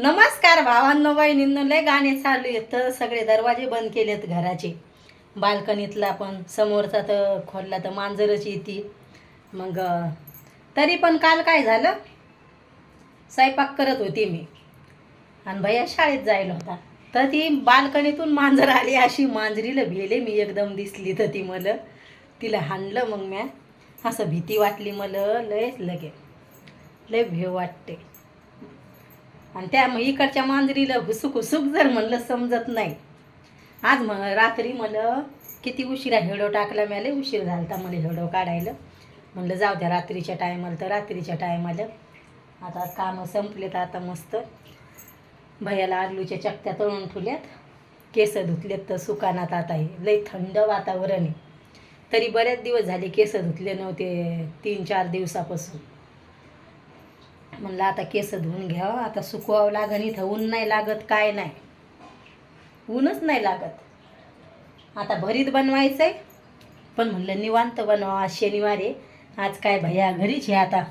नमस्कार भावांनो बहिणींनो लय गाणे चालू आहेत. तर सगळे दरवाजे बंद केलेत घराचे. बाल्कनीतला पण समोरचा तर खोलला तर मांजरच येते. मग तरी पण काल काय झालं? स्वयंपाक करत होते मी. आणि भैया शाळेत जायला होता. तर ती बाल्कनीतून मांजर आली अशी मांजरीला भेले मी एकदम दिसली तर ती मला. तिला हाणलं मग म्या. असं भीती वाटली मला लयच लगे. लय भेव वाटते. आणि त्या मग इकडच्या मांजरीला हुसूक जर म्हणलं समजत नाही. आज मग रात्री मला किती उशिरा हेडो टाकला मला उशीर झाला होता मला हेडो काढायला. म्हणलं जाऊ द्या रात्रीच्या टायमाला तर रात्रीच्या टायमाला. आता कामं संपलेत आता मस्त. भैयाला आलूच्या चकत्या तळून ठेवल्यात. केस धुतलेत तर सुकानात आता हे लई थंड वातावरण आहे. तरी बरेच दिवस झाले केस धुतले नव्हते तीन चार दिवसापासून. म्हणलं आता केस धुवून घ्यावं आता सुकवावं लागन इथं ऊन नाही लागत काय नाही. ऊनच नाही लागत. आता भरीत बनवायचं आहे पण म्हणलं निवांत बनवा आज शनिवार आहे. आज काय भैया घरीच आहे आता.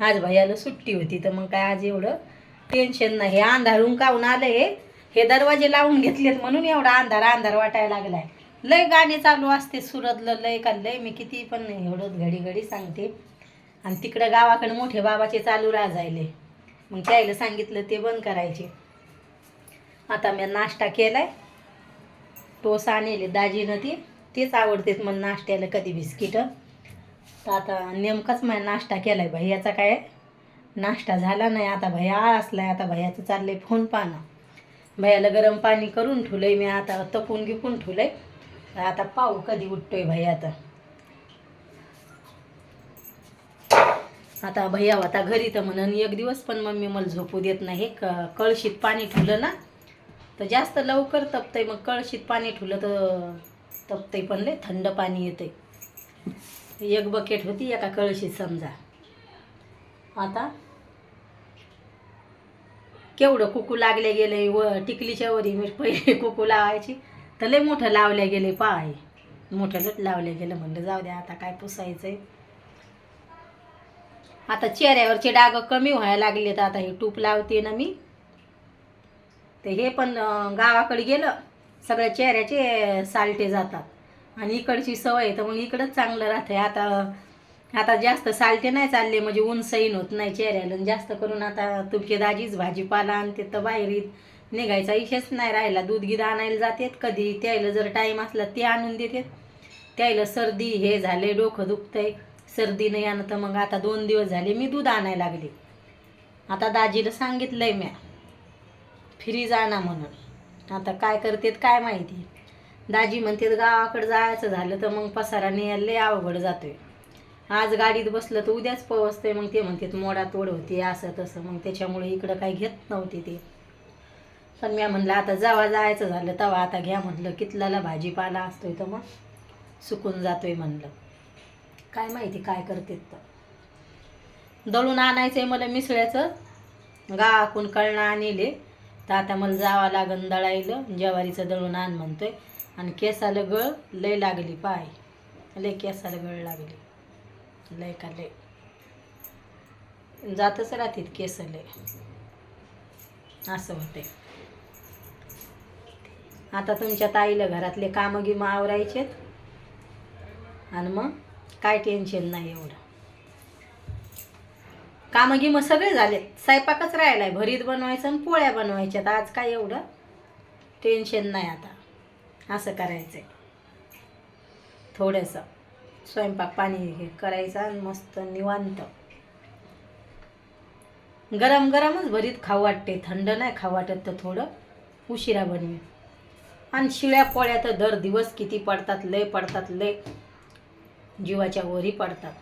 आज भैयाला सुट्टी होती तर मग काय आज एवढं टेन्शन नाही. हे अंधारून काऊन आलं हे हे दरवाजे लावून घेतलेत म्हणून एवढा अंधार अंधार वाटायला लागलाय. लय गाणे चालू असते सुरतलं लय का लय मी किती पण एवढंच घडी घडी सांगते. आणि तिकडं गावाकडे मोठे बाबाचे चालू राजायले. मग त्याला सांगितलं ते बंद करायचे. आता मी नाश्ता केलाय. टोस आणले दाजीनं ती. तेच आवडतेत मग नाश्त्याला कधी बिस्किटं. तर आता नेमकाच माझा नाश्ता केलाय भैयाचा काय? नाश्ता झाला नाही. आता भैया आळसलाय. आता भैयाचं चाललंय फोन पाहणं भैयाला गरम पाणी करून ठेवलंय. मी आता तपून गिपून ठेवलंय. आहे आता पाहू कधी उठतोय भैया तर. आता भैया होता घरी तर म्हणून एक दिवस पण मम्मी मला झोपू देत नाही क कळशीत पाणी ठुलं ना तर जास्त लवकर तपतंय मग कळशीत पाणी ठुलं तर तपतंय पण लय थंड पाणी येते एक बकेट होती एका कळशीत समजा. आता केवढं कुकू लागले गेले व टिकलीच्या वरी मी पहिले कुकू लावायची तर लय मोठं लावल्या गेले पाय. मोठं लट लावल्या गेलं म्हणलं जाऊ द्या आता काय पुसायचं आहे आता चेहऱ्यावरचे डाग कमी व्हायला लागलेत. आता हे टूप लावते ना मी. ते हे पण गावाकडे गेलं सगळ्या चेहऱ्याचे सालटे जातात. आणि इकडची सवय आहे तर मग इकडंच चांगलं राहते आता आता जास्त सालटे नाही चालले म्हणजे ऊन सैन होत नाही चेहऱ्याला. जास्त करून आता तुमची दाजीच भाजीपाला आणते तर बाहेरीत निघायचा इशेच नाही राहिला. दूधगीत आणायला जातात कधी. त्याला जर टाईम असला ते आणून देतात. त्याला सर्दी हे झाले डोकं दुखतंय. सर्दी नाही आणत तर मग आता दोन दिवस झाले मी दूध आणायला लागले. आता दाजीला सांगितलंय म्या फ्रीज आणा म्हणून. आता काय करतेत काय माहिती? दाजी म्हणतात गावाकडे जायचं झालं तर मग पसारा न्यायला लय अवघड जातोय. आज गाडीत बसलं तर उद्याच पोहोचतंय. मग ते म्हणतात मोडा तोड होते असं तसं. मग त्याच्यामुळे इकडं काही घेत नव्हते ते. पण म्या म्हणलं आता जावा जायचं झालं तेव्हा आता घ्या म्हटलं कितलाला भाजीपाला असतोय तर मग सुकून जातोय म्हणलं. काय माहिती काय करतेत तर. दळून आणायचंय मला मिसळ्याचं. गावाकून कळणं आणले. तर आता मला जावं लागन दळायलं. ज्वारीचं दळून आण म्हणतोय. आणि केसाला गळ लय लागली पाय. लय केसाला गळ लागली. लय का लय. जातच राहतात केस लय असं होते आता तुमच्या ताईला घरातले कामं गिमं आवरायचेत. आणि मग? काय टेन्शन नाही एवढं. कामं गिमं सगळे झालेत. स्वयंपाकच राहिलाय. भरीत बनवायचं आणि पोळ्या बनवायच्यात. आज काय एवढं टेन्शन नाही आता. असं करायचं आहे थोडंसं स्वयंपाक पाणी हे करायचं आणि मस्त निवांत. गरम गरमच भरीत खाऊ वाटते. थंड नाही खाऊ वाटत तर थोडं उशिरा बनवे आणि शिळ्या पोळ्या तर दर दिवस किती पडतात लय पडतात लय. जीवाच्या वरी पडतात.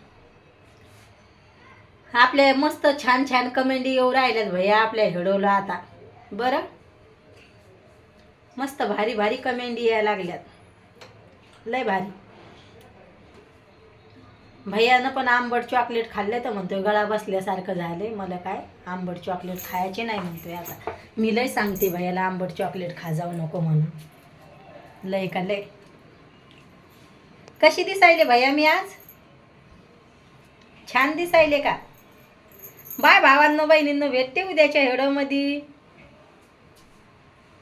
आपल्या मस्त छान छान कमेंडी येऊ राहिल्यात भैया आपल्या हेडोला आता. बरं? मस्त भारी भारी कमेंडी यायला लागल्यात. लय भारी. भैयानं पण आंबट चॉकलेट खाल्लं तर म्हणतोय गळा बसल्यासारखं झालंय. मला काय? आंबट चॉकलेट खायचे नाही म्हणतोय आता. मी लय सांगते भैयाला आंबट चॉकलेट खा जाऊ नको म्हणून. लय का लय? कशी दिसायले भैया मी आज? छान दिसायले का? बाय भावांनो बहिणींनो भेटते उद्याच्या हेडोमध्ये.